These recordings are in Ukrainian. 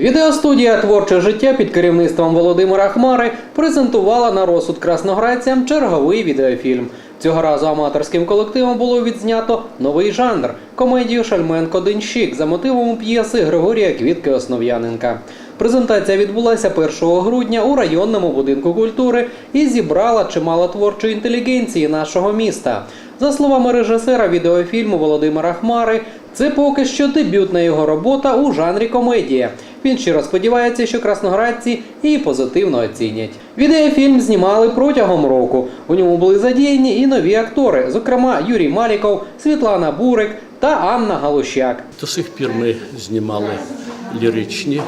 Відеостудія Творче життя під керівництвом Володимира Хмари презентувала на розсуд красноградцям черговий відеофільм. Цього разу аматорським колективом було відзнято новий жанр комедію Шальменко Денщик за мотивом п'єси Григорія Квітки Основ'яненка. Презентація відбулася 1 грудня у районному будинку культури і зібрала чимало творчої інтелігенції нашого міста. За словами режисера відеофільму Володимира Хмари, це поки що дебютна його робота у жанрі комедія. Він щиро сподівається, що красноградці її позитивно оцінять. Відеофільм знімали протягом року. У ньому були задіяні і нові актори, зокрема Юрій Маліков, Світлана Бурик та Анна Галущак. До сих пір ми знімали ліричні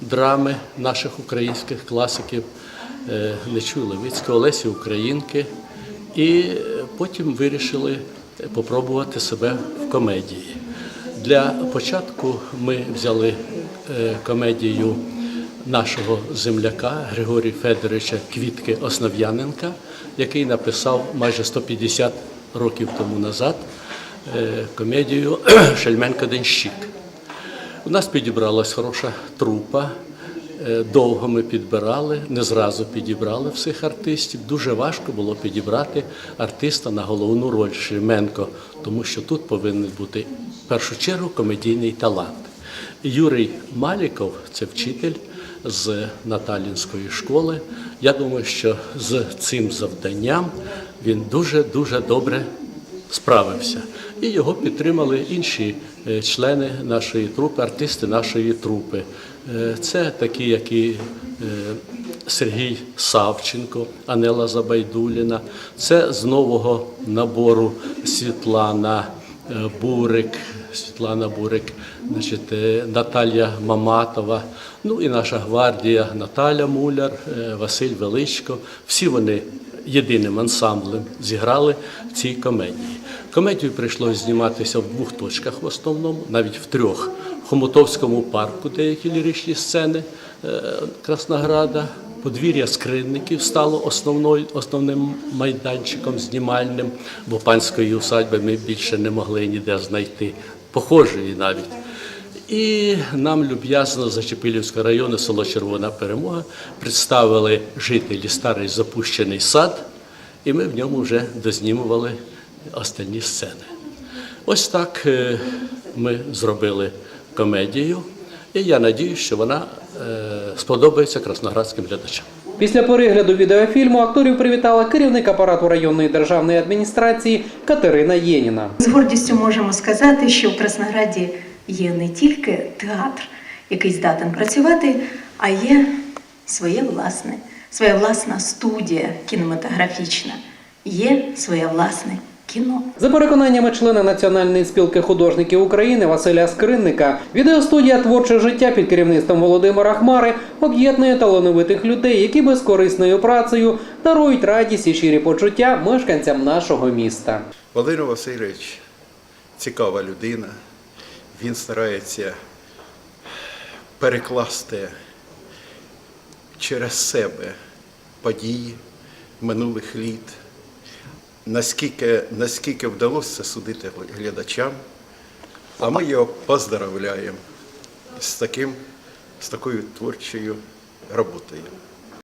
драми наших українських класиків е, Нечуй Левицького, Олесі Українки. І е, потім вирішили попробувати себе в комедії. Для початку ми взяли комедію нашого земляка Григорія Федоровича Квітки Основ'яненка, який написав майже 150 років тому назад е, комедію Шельменко Денщик. У нас підібралась хороша трупа. Е, Довго ми підбирали, не зразу підібрали всіх артистів. Дуже важко було підібрати артиста на головну роль Шельменко, тому що тут повинен бути в першу чергу комедійний талант. Юрій Маліков це вчитель з Наталінської школи. Я думаю, що з цим завданням він дуже дуже добре справився. І його підтримали інші е, члени нашої трупи, артисти нашої трупи. Е, Це такі, як і е, Сергій Савченко, Анела Забайдуліна. Це з нового набору Світлана Бурик, Світлана Бурик, значить, е, Наталія Маматова, ну і наша гвардія Наталя Муляр, е, Василь Величко. Всі вони єдиним ансамблем зіграли в цій комедії. Комедію прийшлося зніматися в двох точках в основному, навіть в трьох. В Хомутовському парку деякі ліричні сцени е, Краснограда. Подвір'я скринників стало основною, основним майданчиком знімальним, бо панської усадьби ми більше не могли ніде знайти, похожої навіть. І нам люб'язно за Чепилівського району, село Червона Перемога, представили жителі старий запущений сад, і ми в ньому вже дознімували останні сцени. Ось так е, ми зробили комедію, і я надію, що вона е, сподобається красноградським глядачам. Після перегляду відеофільму акторів привітала керівник апарату районної державної адміністрації Катерина Єніна. З гордістю можемо сказати, що в Краснограді є не тільки театр, який здатен працювати, а є своє власне, своя власна студія кінематографічна, є своє власне кіно. За переконаннями члена Національної спілки художників України Василя Скринника, відеостудія Творче життя під керівництвом Володимира Хмари об'єднує талановитих людей, які безкорисною працею дарують радість і щирі почуття мешканцям нашого міста. Володимир Васильович цікава людина. Він старається перекласти через себе події минулих літ. Наскільки, наскільки вдалося судити глядачам, а ми його поздравляємо з, таким, з такою творчою роботою.